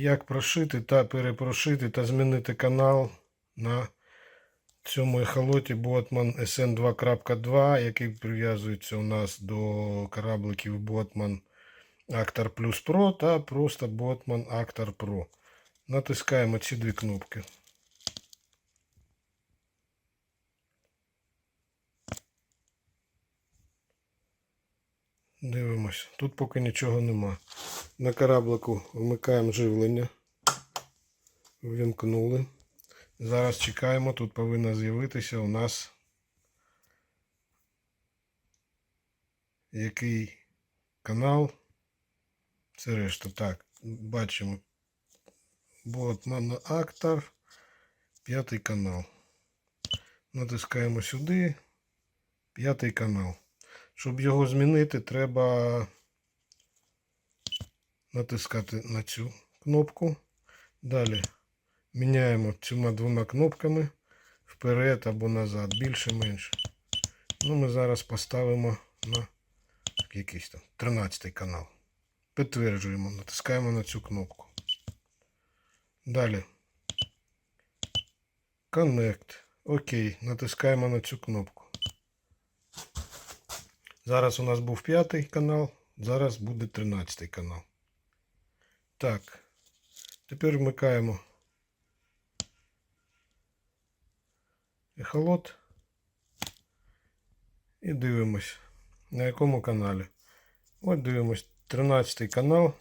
Як прошити та перепрошити та змінити канал на цьому ехолоті Botman SN 2.2, який прив'язується у нас до корабликів Botman Actar Plus Pro та просто Botman Actar Pro. Натискаємо ці дві кнопки. Дивимось. Тут поки нічого нема. На кораблику вмикаємо живлення. Ввімкнули. Зараз чекаємо. Тут повинно з'явитися у нас який канал. Це решта. Так, бачимо. Ботман Актор. П'ятий канал. Натискаємо сюди. П'ятий канал. Щоб його змінити, треба натискати на цю кнопку. Далі міняємо цими двома кнопками вперед або назад, більше менше. Ну, ми зараз поставимо на якийсь там 13 канал. Підтверджуємо, натискаємо на цю кнопку. Далі. Connect. Окей, натискаємо на цю кнопку. Зараз у нас був п'ятий канал, зараз буде 13 канал. Так, тепер вмикаємо ехолот і дивимось, на якому каналі. От дивимось 13 канал.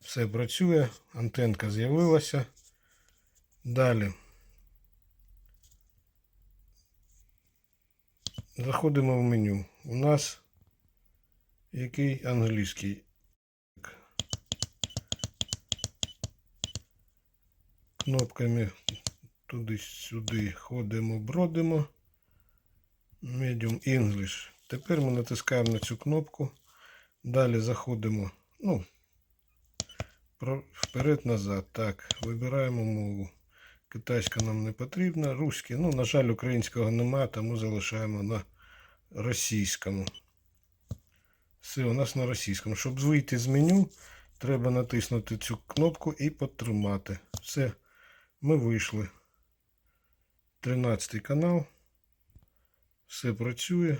Все працює, антенка з'явилася. Далі. Заходимо в меню. У нас який англійський. Кнопками туди-сюди ходимо, бродимо. Medium English. Тепер ми натискаємо на цю кнопку. Далі заходимо. Ну, вперед-назад. Так, вибираємо мову. Китайська нам не потрібна. Руський. Ну, на жаль, українського нема, тому залишаємо на російському. Все, у нас на російському. Щоб вийти з меню, треба натиснути цю кнопку і потримати. Все, ми вийшли. 13 канал. Все працює.